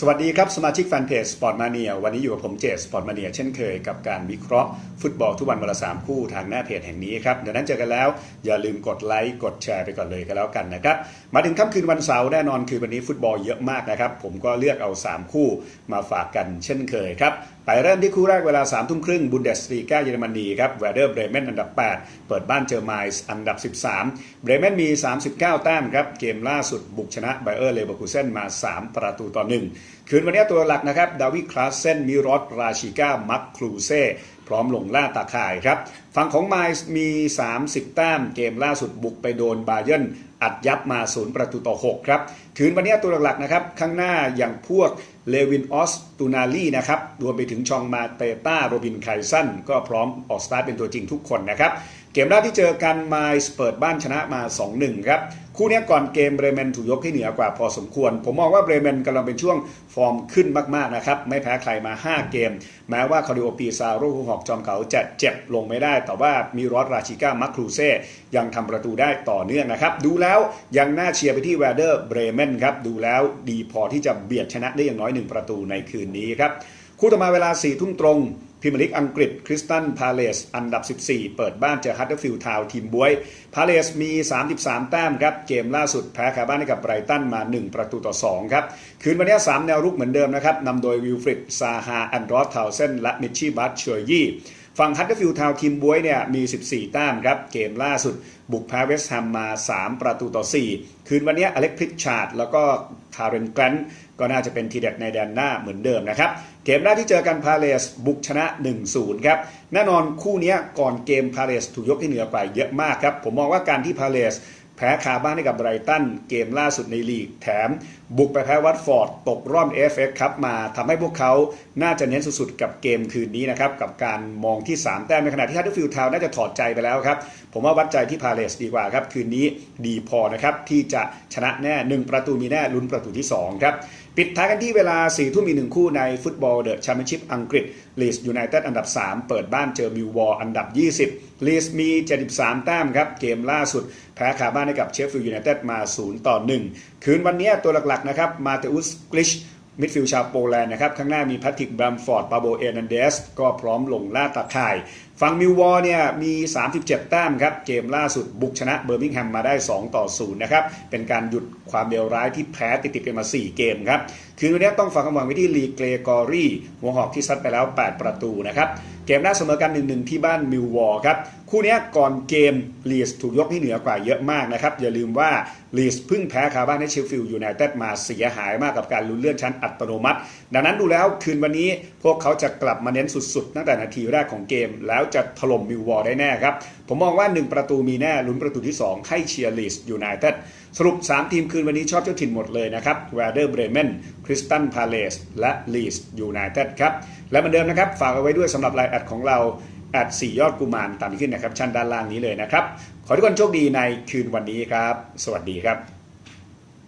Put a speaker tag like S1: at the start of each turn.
S1: สวัสดีครับสมาชิกแฟนเพจสปอร์ตมาเนียวันนี้อยู่กับผมเจสสปอร์ตมาเนียเช่นเคยกับการวิเคราะห์ฟุตบอลทุกวันวันละสามคู่ทางหน้าเพจแห่งนี้ครับเดี๋ยวนั้นเจอกันแล้ว อย่าลืมกดไลค์กดแชร์ไปก่อนเลยก็แล้วกันนะครับ มาถึงค่ำคืนวันเสาร์แน่นอนคือวันนี้ฟุตบอลเยอะมากนะครับ ผมก็เลือกเอา 3 คู่มาฝากกันเช่นเคยครับไปเริ่มที่คู่แรกเวลา3ามทุ่มครึ่งบุนเดสลีกาเยอรมนีครับแวเดอร์เบรเมนอันดับ 8 เปิดบ้านเจอไมส์อันดับ 13 เบรเมนมี 39 แต้มครับเกมล่าสุดบุกชนะไบเออร์เลเวอร์คูเซนมา 3 ประตูต่อ 1คืนวันนี้ตัวหลักนะครับ ดาวิคลาสเซนมิรอสราชิก้า มักคลูเซ่ พร้อมลงล่าตาข่ายครับ ฝั่งของไมส์มี 30 แต้มเกมล่าสุดบุกไปโดนบาเยร์นอัดยับมาศูนย์ประตูต่อ 6 ครับคืนวันนี้ตัวหลักๆนะครับ ข้างหน้าอย่างพวกเลวินออสตูนาลีนะครับ รวมไปถึงชองมาเตต้าโรบินไคสันก็พร้อมออกสตาร์ทเป็นตัวจริงทุกคนนะครับ เกมแรกที่เจอกันไมส์เปิดบ้านชนะมา 2-1 ครับ คู่นี้ก่อนเกมเบรเมนถูกยกให้เหนือกว่าพอสมควร ผมมองว่าเบรเมนกำลังเป็นช่วงฟอร์มขึ้นมากๆนะครับไม่แพ้ใครมา 5 เกม แม้ว่าคาริโอปีซาโรฮูหอกจอมเขาจะเจ็บลงไม่ได้แต่ว่ามีรอสราชิก้ามักครูเซ่ยังทำประตูได้ต่อเนื่องนะครับ ดูแล้วยังน่าเชียร์ไปที่แวเดอร์เบรเมนครับ ดูแล้วดีพอที่จะเบียดชนะได้อย่างน้อย1ประตูในคืนนี้ครับ คู่ต่อมาเวลา4ทุ่มตรงพรีเมียร์ลีกอังกฤษคริสตันพาเลสอันดับ 14 เปิดบ้านเจอฮัตเตอร์ฟิลด์ทาวทีมบวยพาเลสมี 33 แต้มครับ เกมล่าสุดแพ้คาบ้านให้กับไบรตันมา 1 ประตูต่อ 2 ครับ คืนวันนี้ 3 แนวรุกเหมือนเดิมนะครับนำโดยวิลฟริดซาฮาแอนดรอสทาวเซนและมิชชี่บัตเชอร์ยี่ ฝั่งฮัตเตอร์ฟิลด์ทาวทีมบวยเนี่ยมี 14 แต้มครับ เกมล่าสุดบุกแพ้เวสต์แฮมมา 3 ประตูต่อ 4 คืนวันนี้อเล็กพริชชาร์ดแล้วก็คาร์เรนแกรนก็น่าจะเป็นทีเด็ดในแดนหน้าเหมือนเดิมนะครับ เกมแรกที่เจอกันพาเลสบุกชนะ 1-0 ครับ แน่นอนคู่นี้ก่อนเกมพาเลสถูกยกให้เหนือกว่าเยอะมากครับ ผมมองว่าการที่พาเลส แพ้คาบ้านให้กับไบรตันเกมล่าสุดในลีก แถมบุกไปแพ้วัตฟอร์ด ตกรอบเอฟเอครับมาทำให้พวกเขาน่าจะเน้นสุดๆ กับเกมคืนนี้นะครับ กับการมองที่ 3 แต้มในขณะที่ฮัตเตอร์ฟิลด์ทาวน์น่าจะถอดใจไปแล้วครับ ผมว่าวัดใจที่พาเลสดีกว่าครับ คืนนี้ดีพอนะครับ ที่จะชนะแน่ 1 ประตูมีแน่ลุ้นประตูที่ 2 ครับ ปิดท้ายกันที่เวลา4ทุ่มมีหนึ่งคู่ในฟุตบอลเดอะแชมเปี้ยนชิพอังกฤษลีสยูไนเต็ดอันดับ 3 เปิดบ้านเจอมิววอลอันดับ 20ลีสมี 73 แต้มครับ เกมล่าสุด แพ้คาบ้านให้กับเชฟฟิลด์ยูไนเต็ดมา 0 ต่อ 1 คืนวันนี้ตัวหลักๆนะครับมาเตอุสกลิชมิดฟิลด์ชาวโปแลนด์นะครับ ข้างหน้ามีแพทริกแบรมฟอร์ด ปาโบเอนันเดส ก็พร้อมลงล่าตาข่ายฝั่งมิววอลเนี่ยมี 37 แต้มครับ เกมล่าสุดบุกชนะเบอร์มิงแฮมมาได้ 2 ต่อ 0 นะครับ เป็นการหยุดความเลวร้ายที่แพ้ติดๆกันมา 4 เกมครับ คืนวันนี้ต้องฝากความหวังไว้ที่ลีเกรกอรี่หัวหอกที่ซัดไปแล้ว 8 ประตูนะครับ เกมหน้าเสมอกัน 1-1 ที่บ้านมิววอลครับ คู่นี้ก่อนเกมลีสถูกยกให้เหนือกว่าเยอะมากนะครับ อย่าลืมว่าลีสพิ่งแพ้คาบ้านให้เชฟฟิลด์ยูไนเต็ดมาเสียหายมากกับการลุ้นเลื่อนชั้นอัตโนมัติ ดังนั้นดูแล้วคืนวันนี้พวกเขาจะกลับมาเน้นสุดๆ ตั้งแต่นาทีแรกของเกมแล้วจะถล่มมิววอลได้แน่ครับ ผมมองว่า 1 ประตูมีแน่ลุ้นประตูที่ 2 ให้เชียร์ลีสยูไนเต็ดสรุป 3 ทีมคืนวันนี้ชอบเจ้าถิ่นหมดเลยนะครับแวเดอร์เบรเมนคริสตันพาเลสและลีสยูไนเต็ดครับ และเหมือนเดิมนะครับ ฝากเอาไว้ด้วยสำหรับไลน์แอดของเราแอดสี่ยอดกุมารตามที่ขึ้นนะครับชั้นด้านล่างนี้เลยนะครับ ขอทุกคนโชคดีในคืนวันนี้ครับ สวัสดีครับ